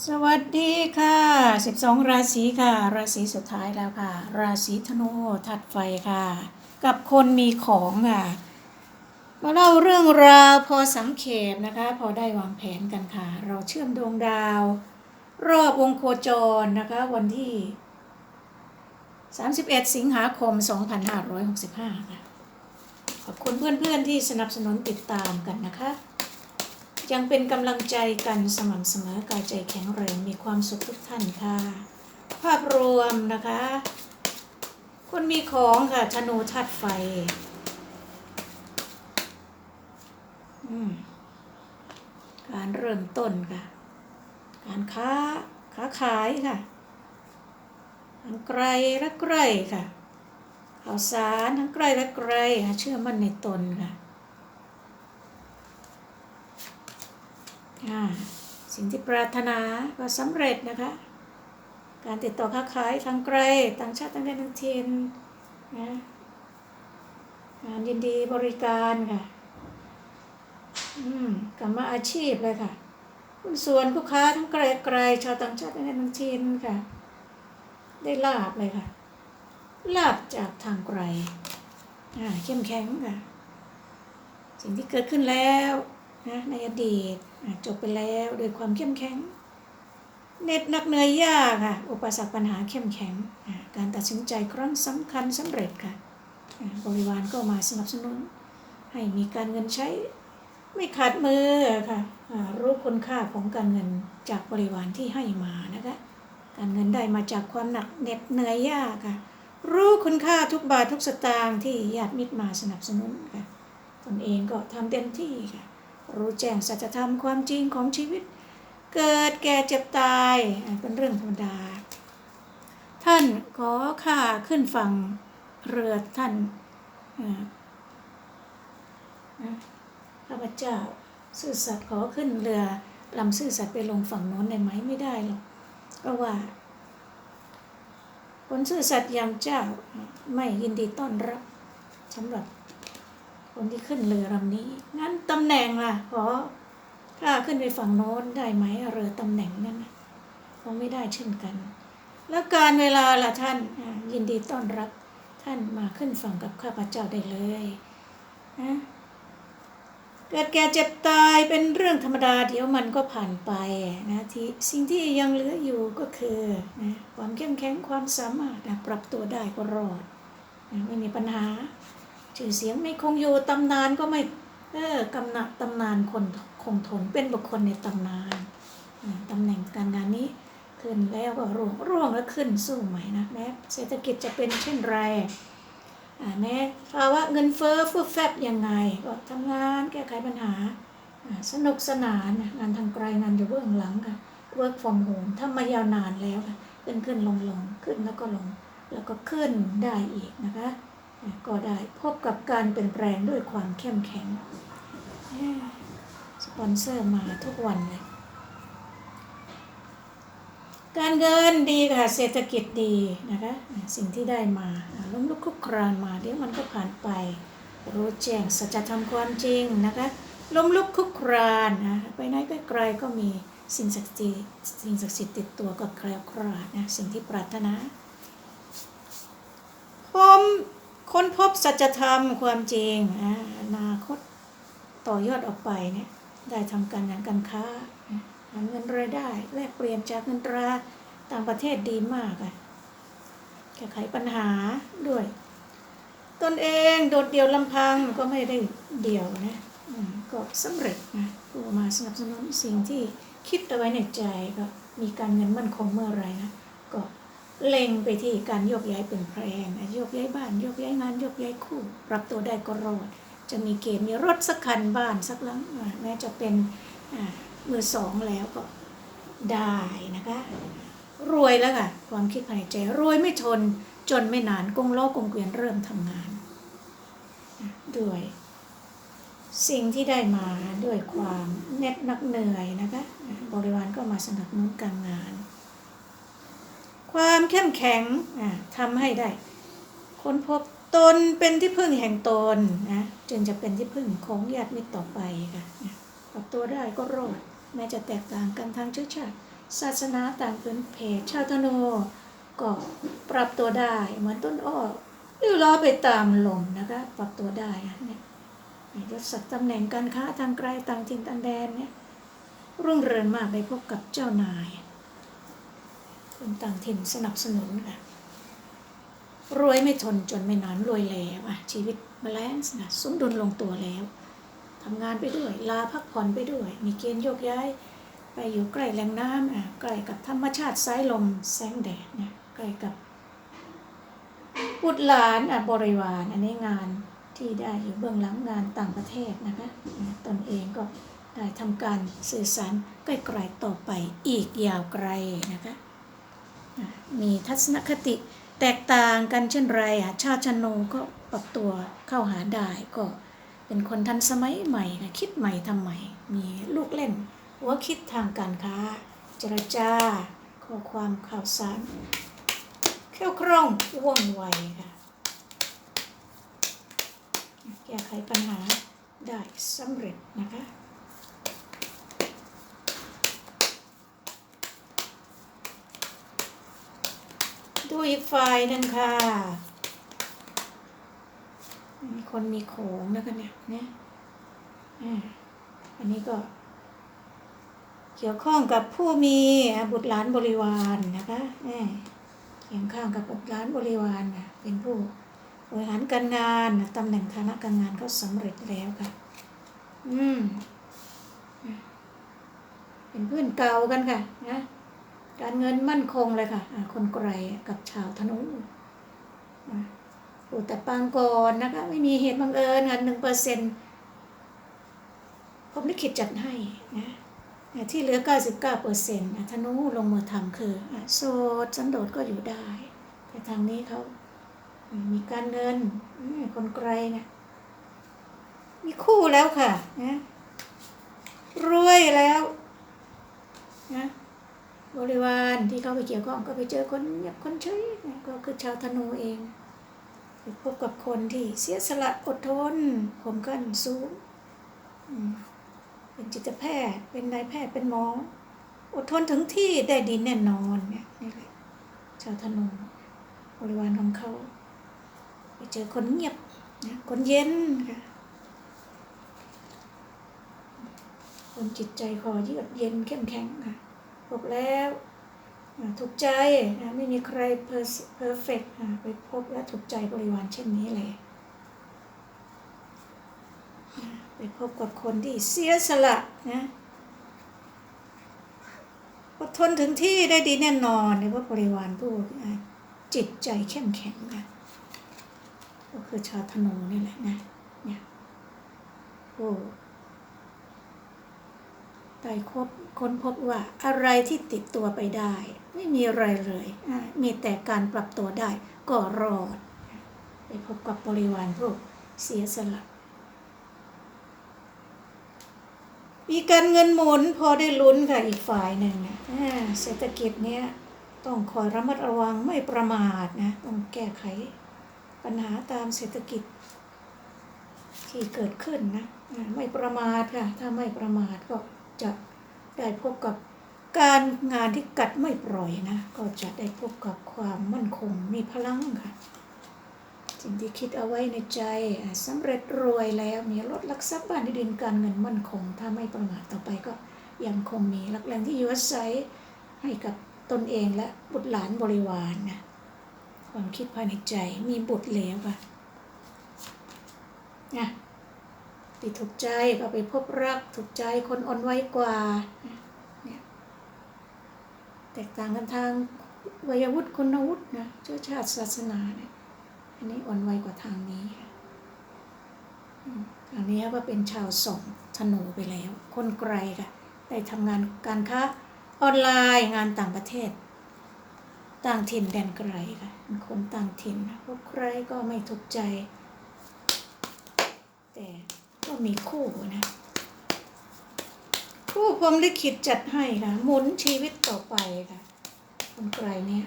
สวัสดีค่ะ 12 ราศีค่ะ ราศีสุดท้ายแล้วค่ะ ราศีธนูถัดไฟค่ะ กับคนมีของค่ะ มาเล่าเรื่องราวพอสังเขปนะคะ พอได้วางแผนกันค่ะ เราเชื่อมดวงดาว รอบวงโคจรนะคะ วันที่ 31 สิงหาคม 2565 ค่ะ ขอบคุณเพื่อนๆที่สนับสนุนติดตามกันนะคะ ยังเป็นกำลังใจกันสม่ำเสมอกายใจแข็งแรงมีความสุขทุกท่านค่ะ ภาพรวมนะคะ คนมีของค่ะธนูธาตุไฟการเริ่มต้นค่ะ การค้าค้าขายค่ะทั้งไกลและใกล้ค่ะข่าวสารทั้งใกล้และไกลค่ะเชื่อมั่นในตนค่ะ อ่า สิ่งที่ปรารถนาก็สำเร็จนะคะ การติดต่อค้าขายทางไกลต่างชาติต่างแดนต่างถิ่นนะงานยินดีบริการค่ะอืมกรรมอาชีพเลยค่ะคุณส่วนผู้ค้าทั้งไกลไกลชาวต่างชาติต่างแดนต่างถิ่นค่ะ ได้ลาบเลยค่ะ ลาบจากทางไกลอ่าเข้มแข็งค่ะ สิ่งที่เกิดขึ้นแล้ว นะในอดีตจบไปแล้วด้วยความเข้มแข็งเน็ดนักเหนื่อยยากค่ะอุปสรรคปัญหาเข้มแข็ง การตัดสินใจครั้งสำคัญสำเร็จค่ะบริวารก็มาสนับสนุน ให้มีการเงินใช้ไม่ขาดมือค่ะรู้คุณค่าของการเงินจากบริวารที่ให้มานะคะการเงินได้มาจากความหนักเหน็ดเหนื่อยยากค่ะ รู้คุณค่าทุกบาททุกสตางค์ที่ญาติมิตรมาสนับสนุนค่ะตนเองก็ทำเต็มที่ค่ะ รู้แจ้งสัจธรรมความจริงของชีวิต เกิดแก่เจ็บตายเป็นเรื่องธรรมดา ท่านขอข้าขึ้นฝั่งเรือท่านอ่านะข้าพเจ้าซื่อสัตย์ขอขึ้นเรือลำซื่อสัตย์ไปลงฝั่งโน้นได้ไหมไม่ได้หรอกเพราะว่าคนซื่อสัตย์อย่างเจ้าไม่ยินดีต้อนรับสำหรับ คนที่ขึ้นเรือลำนี้ งั้นตำแหน่งล่ะขอข้าขึ้นไปฝั่งโน้นได้ไหมเรือตำแหน่งนั้นคงไม่ได้เช่นกัน แล้วการเวลาล่ะท่านยินดีต้อนรับท่านมาขึ้นฝั่งกับข้าพเจ้าได้เลยนะเกิดแก่เจ็บตายเป็นเรื่องธรรมดาเดี๋ยวมันก็ผ่านไปนะที่สิ่งที่ยังเหลืออยู่ก็คือนะความเข้มแข็งความสามารถนะปรับตัวได้ก็รอดนะไม่มีปัญหา ชื่อเสียงไม่คงอยู่ตำนานก็ไม่ เออกำนัตำนานคนคงทนเป็นบุคคลในตำนานตำแหน่งการงานนี้ขึ้นแล้วก็ร่วงร่วงแล้วขึ้นสู้ใหม่นะแม้เศรษฐกิจจะเป็นเช่นไรแม้ภาวะเงินเฟ้อฟุบแฟบยังไง ก็ทำงานแก้ไขปัญหา สนุกสนานงานทางไกลงานอยู่เบื้องหลังค่ะ work from home ทำมายาวนานแล้วค่ะขึ้นขึ้นลงลงขึ้นแล้วก็ลง แล้วก็ขึ้นได้อีกนะคะ ก็ได้พบกับการเปลี่ยนแปลงด้วยความเข้มแข็ง สปอนเซอร์มาทุกวันเลย การเงินดีค่ะ เศรษฐกิจดีนะคะ สิ่งที่ได้มาล้มลุกคลุกครานมา เดี๋ยวมันก็ผ่านไป รู้แจ้งสัจธรรมความจริงนะคะล้มลุกคลุกครานนะไปไหนไกลๆก็มีสิ่งศักดิ์สิทธิ์สิ่งศักดิ์สิทธิ์ติดตัวก็แคล้วคลาดนะสิ่งที่ปรารถนาผม ค้นพบสัจธรรมความจริงอนาคตต่อยอดออกไปเนี่ยได้ทำการงานการค้าหาเงินรายได้ แลกเปลี่ยนจากเงินตราต่างประเทศดีมากอะแก้ไขปัญหาด้วย ตนเองโดดเดี่ยวลำพังก็ไม่ได้เดี่ยวนะก็สำเร็จนะผู้มาสนับสนุนสิ่งที่คิดเอาไว้ในใจก็มีการเงินมั่นคงเมื่อไรนะก็ เล็งไปที่การโยกย้ายเปลี่ยนแปลงอะโยกย้ายบ้านโยกย้ายงานโยกย้ายคู่ปรับตัวได้ก็รอด จะมีเกณฑ์มีรถสักคันบ้านสักหลังแม้จะเป็นอ่ามือสองแล้วก็ได้นะคะ รวยแล้วค่ะความคิดภายในใจรวยไม่ทนจนไม่นานกงล้อกงเกวียนเริ่มทำงานด้วยสิ่งที่ได้มาด้วยความเน็ดนักเหนื่อยนะคะอะบริวารก็มาสนับสนุนการงาน ความเข้มแข็งอะทำให้ได้ค้นพบตนเป็นที่พึ่งแห่งตนนะจึงจะเป็นที่พึ่งของญาติมิตรต่อไปค่ะนปรับตัวได้ก็รอดแม้จะแตกต่างกันทางเชื้อชาติศาสนาต่างพื้นเพชาวธนู ก็ปรับตัวได้เหมือนต้นอ้อหรือล้อไปตามลมนะคะ ปรับตัวได้นะเนี่ยยศศักดิ์ตำแหน่งการค้าทางไกลต่างถิ่นต่างแดนเนี่ยรุ่งเรืองมากได้พบกับเจ้านาย คนต่างถิ่นสนับสนุนค่ะรวยไม่ทนจนไม่นานรวยแล้วอะชีวิตบาลานซ์นะสมดุลลงตัวแล้วทำงานไปด้วย ลาพักผ่อนไปด้วย มีเกณฑ์โยกย้าย ไปอยู่ใกล้แหล่งน้ำอะใกล้กับธรรมชาติสายลมแสงแดดนะใกล้กับบุตรหลานอะบริวารอันนี้งานที่ได้อยู่เบื้องหลังงานต่างประเทศนะคะตนเองก็ได้ทำการสื่อสารใกล้ๆต่อไปอีกยาวไกลนะคะ มีทัศนคติแตกต่างกันเช่นไรอะชาติชนโนก็ปรับตัวเข้าหาได้ก็เป็นคนทันสมัยใหม่นะคิดใหม่ทำใหม่ มีลูกเล่นหัวคิดทางการค้า เจรจาข้อความข่าวสารเขี่ยวคล่องว่องไวค่ะแก้ไขปัญหาได้สำเร็จนะคะ ดูอีกฝ่นค่ะ มีคนมีโขงนะคะเนี่ยเนี่ยอันนี้ก็ เกี่ยวข้องกับผู้มีบุตรหลานบริวารนะคะแม่เกี่ยวข้องกับบุตรหลานบริวารนะเป็นผู้บริหารการงานตำแหน่งฐานะการงานก็สำเร็จแล้วค่ะ อืมเป็นเพื่อนเก่ากันค่ะนะ การเงินมั่นคงเลยค่ะคนไกลกับชาวธนูอะโอ้แต่ปางก่อนนะคะ ไม่มีเหตุบังเอิญค่ะหนึ่งเปอร์เซ็นต์ผมลิขิตจัดให้นะที่เหลือ 99เปอร์เซ็นต์ธนูลงมือทำคือโสดสันโดษก็อยู่ได้ แต่ทางนี้เขามีการเงินคนไกลนะมีคู่แล้วค่ะนะรวยแล้วนะ บริวารที่เขาไปเกี่ยวข้องก็ไปเจอคนเงียบคนเฉยก็คือชาวธนูเองไปพบกับคนที่เสียสละอดทนผมกันสูงอืมเป็นจิตแพทย์ เป็นนายแพทย์เป็นหมอ อดทนถึงที่ได้ดีแน่นอนเนี่ยนี่แหละชาวธนูบริวารของเขา ไปเจอคนเงียบนะคนเย็นค่ะคนจิตใจคอเยือกเย็นเข้มแข็งค่ะ บแล้วถูกใจนะไม่มีใครเพอร์เพอร์เฟกไปพบและถูกใจบริวารเช่นนี้เลยไปพบกับคนที่เสียสละนะอดทนถึงที่ได้ดีแน่นอนในว่าบริวารผู้จิตใจเข้มแข็งนะก็คือชาวธนูนี่แหละนะเนี่ยผู้ ได้คบค้นพบว่าอะไรที่ติดตัวไปได้ ไม่มีอะไรเลย มีแต่การปรับตัวได้ก็รอด ไปพบกับบริวารผู้เสียสละมีการเงินหมุนพอได้ลุ้นค่ะอีกฝ่ายหนึ่งนะอ่าเศรษฐกิจเนี้ยต้องคอยระมัดระวังไม่ประมาทนะต้องแก้ไข ปัญหาตามเศรษฐกิจ ที่เกิดขึ้นนะไม่ประมาทค่ะถ้าไม่ประมาทก็ จะได้พบกับการงานที่กัดไม่ปล่อยนะ ก็จะได้พบกับความมั่นคงมีพลังค่ะ สิ่งที่คิดเอาไว้ในใจสำเร็จรวยแล้วมีรถลักทรัพย์บ้านที่ดินการเงินมั่นคง ถ้าไม่ประมาทต่อไปก็ยังคงมีหลักแหล่งที่อยู่อาศัยให้กับตนเองและบุตรหลานบริวารนะความคิดภายในใจมีบุตรแล้วค่ะนะ ที่ถูกใจก็ไปพบรักถูกใจคนอ่อนไหวกว่าเนี่ยแตกต่างกันทางวัยวุฒิคุณวุฒินะเชื้อชาติศาสนาเนี่ยอันนี้อ่อนไหวกว่าทางนี้ค่ะอืมทางนี้ก็เป็นชาวส่งธนูไปแล้ว คนไกลค่ะได้ทำงานการค้าออนไลน์งานต่างประเทศ ต่างถิ่นแดนไกลค่ะเป็นคนต่างถิ่นนะพวกใครก็ไม่ถูกใจ แต่ ก็มีคู่นะ คู่ผมลิขิตจัดให้ค่ะหมุนชีวิตต่อไปค่ะคนไกลเนี่ย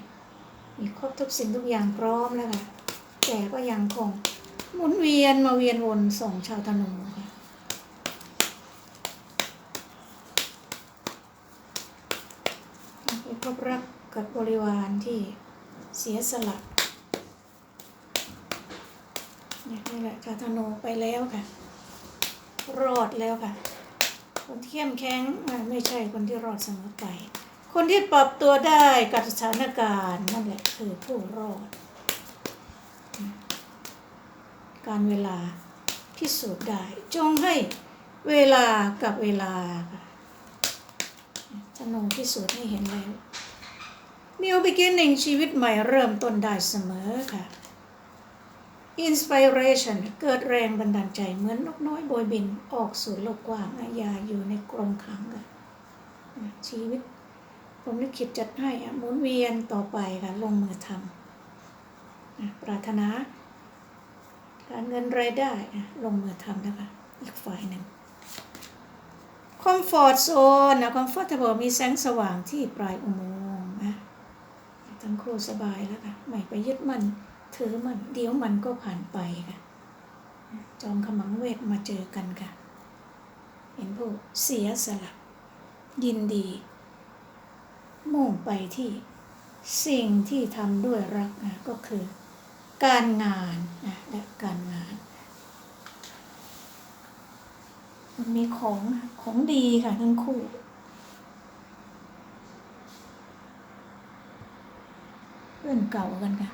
มีครบทุกสิ่งทุกอย่างพร้อมแล้วค่ะแต่ก็ยังคงหมุนเวียนมาเวียนวนส่งชาวธนูค่ะพบรักกับบริวารที่เสียสละนี่แหละชาวธนูไปแล้วค่ะ รอดแล้วค่ะ คนที่เข้มแข็งไม่ใช่คนที่รอดเสมอไป คนที่ปรับตัวได้กับสถานการณ์นั่นแหละคือผู้รอด การเวลาพิสูจน์ได้ จงให้เวลากับเวลาค่ะธนูพิสูจน์ให้เห็นแล้ว New beginning ชีวิตใหม่เริ่มต้นได้เสมอค่ะ Inspiration เกิดแรงบันดาลใจเหมือนนกน้อยโบยบินออกสู่โลกกว้างอะอย่าอยู่ในกรงขังค่ะชีวิตผมลิขิตจัดให้อะหมุนเวียนต่อไปค่ะลงมือทำอะปรารถนาการเงินรายได้อะลงมือทำนะคะอีกฝ่ายหนึ่งคอมฟอร์ตโซนนะคอมฟอร์ตเบิลมีแสงสว่างที่ปลายอุโมงค์นะทั้งคู่สบายแล้วค่ะไม่ไปยึดมั่น ถือมันเดี๋ยวมันก็ผ่านไปค่ะ จอมขมังเวทมาเจอกันค่ะ เห็นผู้เสียสละยินดี มุ่งไปที่สิ่งที่ทำด้วยรักนะก็คือ การงานนะและการงานมันมีของของดีค่ะทั้งคู่เพื่อนเก่ากันค่ะ